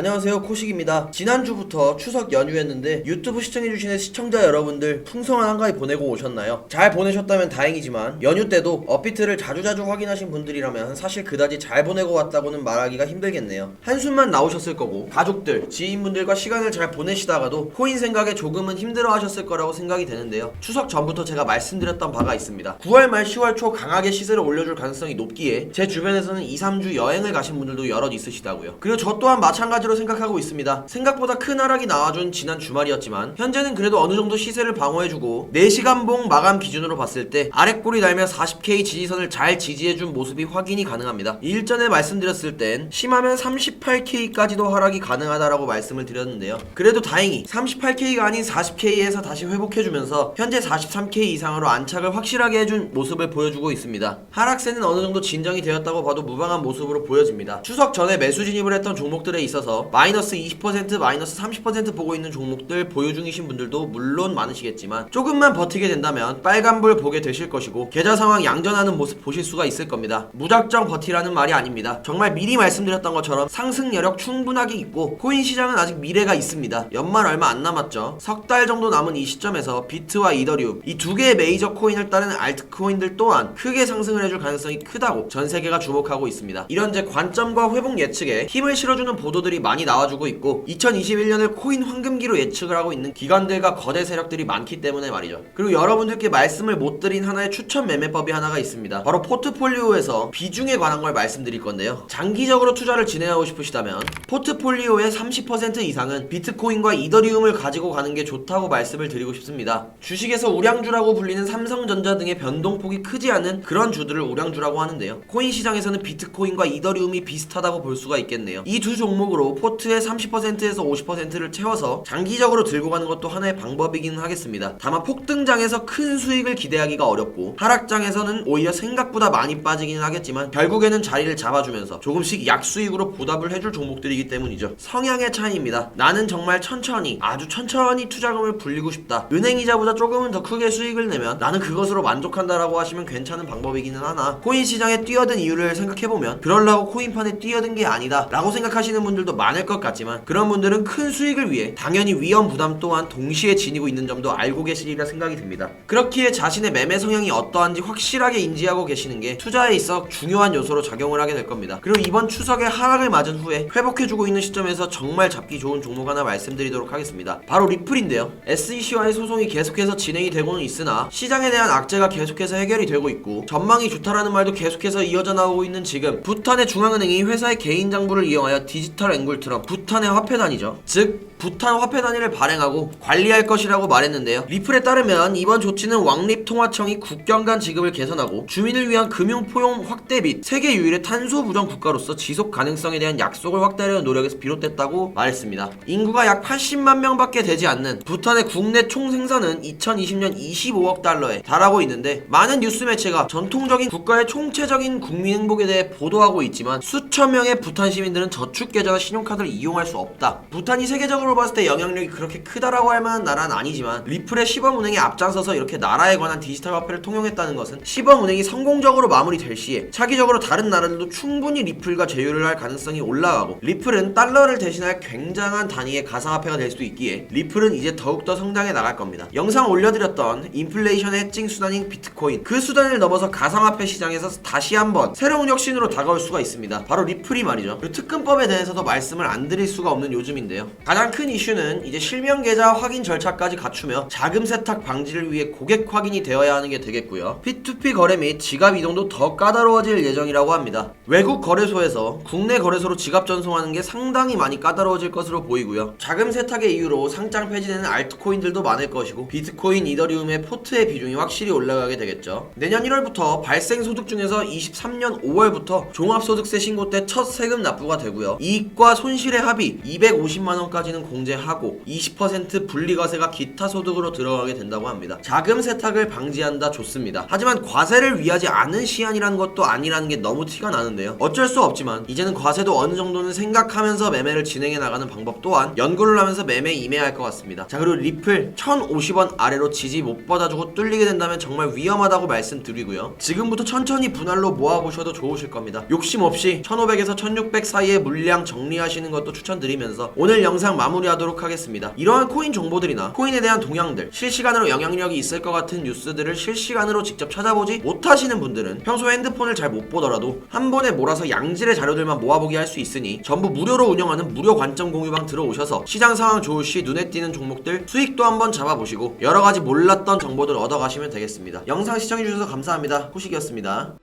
안녕하세요 코식입니다. 지난주부터 추석 연휴였는데 유튜브 시청해주시는 시청자 여러분들 풍성한 한가위 보내고 오셨나요? 잘 보내셨다면 다행이지만 연휴 때도 업비트를 자주자주 확인하신 분들이라면 사실 그다지 잘 보내고 왔다고는 말하기가 힘들겠네요. 한숨만 나오셨을 거고 가족들, 지인분들과 시간을 잘 보내시다가도 코인 생각에 조금은 힘들어 하셨을 거라고 생각이 되는데요. 추석 전부터 제가 말씀드렸던 바가 있습니다. 9월 말 10월 초 강하게 시세를 올려줄 가능성이 높기에 제 주변에서는 2, 3주 여행을 가신 분들도 여럿 있으시다고요. 그리고 저 또한 마찬가지로 생각하고 있습니다. 생각보다 큰 하락이 나와준 지난 주말이었지만 현재는 그래도 어느 정도 시세를 방어해주고 4시간 봉 마감 기준으로 봤을 때 아랫골이 달며 40K 지지선을 잘 지지해준 모습이 확인이 가능합니다. 일전에 말씀드렸을 땐 심하면 38K까지도 하락이 가능하다라고 말씀을 드렸는데요. 그래도 다행히 38K가 아닌 40K에서 다시 회복해주면서 현재 43K 이상으로 안착을 확실하게 해준 모습을 보여주고 있습니다. 하락세는 어느 정도 진정이 되었다고 봐도 무방한 모습으로 보여집니다. 추석 전에 매수 진입을 했던 종목들에 있어서 마이너스 20% 마이너스 30% 보고 있는 종목들 보유 중이신 분들도 물론 많으시겠지만 조금만 버티게 된다면 빨간불 보게 되실 것이고 계좌 상황 양전하는 모습 보실 수가 있을 겁니다. 무작정 버티라는 말이 아닙니다. 정말 미리 말씀드렸던 것처럼 상승 여력 충분하게 있고 코인 시장은 아직 미래가 있습니다. 연말 얼마 안 남았죠. 석 달 정도 남은 이 시점에서 비트와 이더리움 이 두 개의 메이저 코인을 따르는 알트코인들 또한 크게 상승을 해줄 가능성이 크다고 전 세계가 주목하고 있습니다. 이런 제 관점과 회복 예측에 힘을 실어주는 보도들이 많이 나와주고 있고 2021년을 코인 황금기로 예측을 하고 있는 기관들과 거대 세력들이 많기 때문에 말이죠. 그리고 여러분들께 말씀을 못 드린 하나의 추천 매매법이 하나가 있습니다. 바로 포트폴리오에서 비중에 관한 걸 말씀드릴 건데요. 장기적으로 투자를 진행하고 싶으시다면 포트폴리오의 30% 이상은 비트코인과 이더리움을 가지고 가는 게 좋다고 말씀을 드리고 싶습니다. 주식에서 우량주라고 불리는 삼성전자 등의 변동폭이 크지 않은 그런 주들을 우량주라고 하는데요. 코인 시장에서는 비트코인과 이더리움이 비슷하다고 볼 수가 있겠네요. 이 두 종목으로 포트의 30%에서 50%를 채워서 장기적으로 들고 가는 것도 하나의 방법이기는 하겠습니다. 다만 폭등장에서 큰 수익을 기대하기가 어렵고 하락장에서는 오히려 생각보다 많이 빠지기는 하겠지만 결국에는 자리를 잡아주면서 조금씩 약수익으로 보답을 해줄 종목들이기 때문이죠. 성향의 차이입니다. 나는 정말 천천히 아주 천천히 투자금을 불리고 싶다. 은행이자보다 조금은 더 크게 수익을 내면 나는 그것으로 만족한다라고 하시면 괜찮은 방법이기는 하나 코인 시장에 뛰어든 이유를 생각해보면 그럴라고 코인판에 뛰어든 게 아니다 라고 생각하시는 분들도 많을 것 같지만 그런 분들은 큰 수익을 위해 당연히 위험 부담 또한 동시에 지니고 있는 점도 알고 계시리라 생각이 듭니다. 그렇기에 자신의 매매 성향이 어떠한지 확실하게 인지하고 계시는 게 투자에 있어 중요한 요소로 작용을 하게 될 겁니다. 그리고 이번 추석에 하락을 맞은 후에 회복해주고 있는 시점에서 정말 잡기 좋은 종목 하나 말씀드리도록 하겠습니다. 바로 리플인데요. SEC와의 소송이 계속해서 진행이 되고는 있으나 시장에 대한 악재가 계속해서 해결이 되고 있고 전망이 좋다라는 말도 계속해서 이어져 나오고 있는 지금 부탄의 중앙은행이 회사의 개인 장부를 이용하여 디지털 앵 굴트럼 부탄의 화폐단이죠 즉 부탄 화폐 단위를 발행하고 관리할 것이라고 말했는데요. 리플에 따르면 이번 조치는 왕립통화청이 국경 간 지급을 개선하고 주민을 위한 금융 포용 확대 및 세계 유일의 탄소 부정 국가로서 지속 가능성에 대한 약속을 확대하려는 노력에서 비롯됐다고 말했습니다. 인구가 약 80만 명밖에 되지 않는 부탄의 국내 총 생산은 2020년 25억 달러에 달하고 있는데 많은 뉴스 매체가 전통적인 국가의 총체적인 국민 행복에 대해 보도하고 있지만 수천 명의 부탄 시민들은 저축 계좌나 신용카드를 이용할 수 없다. 부탄이 세계적으로 봤을 때 영향력이 그렇게 크다라고 할 만한 나라는 아니지만 리플의 시범은행이 앞장서서 이렇게 나라에 관한 디지털 화폐를 통용했다는 것은 시범은행이 성공적으로 마무리될 시에 차기적으로 다른 나라들도 충분히 리플과 제휴를 할 가능성이 올라가고 리플은 달러를 대신할 굉장한 단위의 가상화폐가 될수 있기에 리플은 이제 더욱더 성장해 나갈 겁니다. 영상 올려드렸던 인플레이션 해칭 수단인 비트코인 그 수단을 넘어서 가상화폐 시장에서 다시 한번 새로운 혁신으로 다가올 수가 있습니다. 바로 리플이 말이죠. 그리고 특근법에 대해서도 말씀 을 안 드릴 수가 없는 요즘인데요. 가장 큰 이슈는 이제 실명 계좌 확인 절차까지 갖추며 자금 세탁 방지를 위해 고객 확인이 되어야 하는 게 되겠고요. P2P 거래 및 지갑 이동도 더 까다로워질 예정이라고 합니다. 외국 거래소에서 국내 거래소로 지갑 전송하는 게 상당히 많이 까다로워질 것으로 보이고요. 자금 세탁의 이유로 상장 폐지되는 알트코인들도 많을 것이고 비트코인, 이더리움의 포트의 비중이 확실히 올라가게 되겠죠. 내년 1월부터 발생 소득 중에서 23년 5월부터 종합소득세 신고 때 첫 세금 납부가 되고요. 이익과 손실의 합이 250만 원까지는 공제하고 20% 분리과세가 기타 소득으로 들어가게 된다고 합니다. 자금 세탁을 방지한다 좋습니다. 하지만 과세를 위하지 않은 시한이라는 것도 아니라는 게 너무 티가 나는데요. 어쩔 수 없지만 이제는 과세도 어느 정도는 생각하면서 매매를 진행해 나가는 방법 또한 연구를 하면서 매매에 임해야 할 것 같습니다. 자 그리고 리플 1,050원 아래로 지지 못 받아주고 뚫리게 된다면 정말 위험하다고 말씀드리고요. 지금부터 천천히 분할로 모아보셔도 좋으실 겁니다. 욕심 없이 1,500에서 1,600 사이에 물량 구매 하시는 것도 추천드리면서 오늘 영상 마무리하도록 하겠습니다. 이러한 코인 정보들이나 코인에 대한 동향들, 실시간으로 영향력이 있을 것 같은 뉴스들을 실시간으로 직접 찾아보지 못하시는 분들은 평소 핸드폰을 잘 못 보더라도 한 번에 몰아서 양질의 자료들만 모아보기 할 수 있으니 전부 무료로 운영하는 무료 관점 공유방 들어오셔서 시장 상황 좋을 시 눈에 띄는 종목들 수익도 한번 잡아보시고 여러 가지 몰랐던 정보들 얻어가시면 되겠습니다. 영상 시청해주셔서 감사합니다. 호식이었습니다.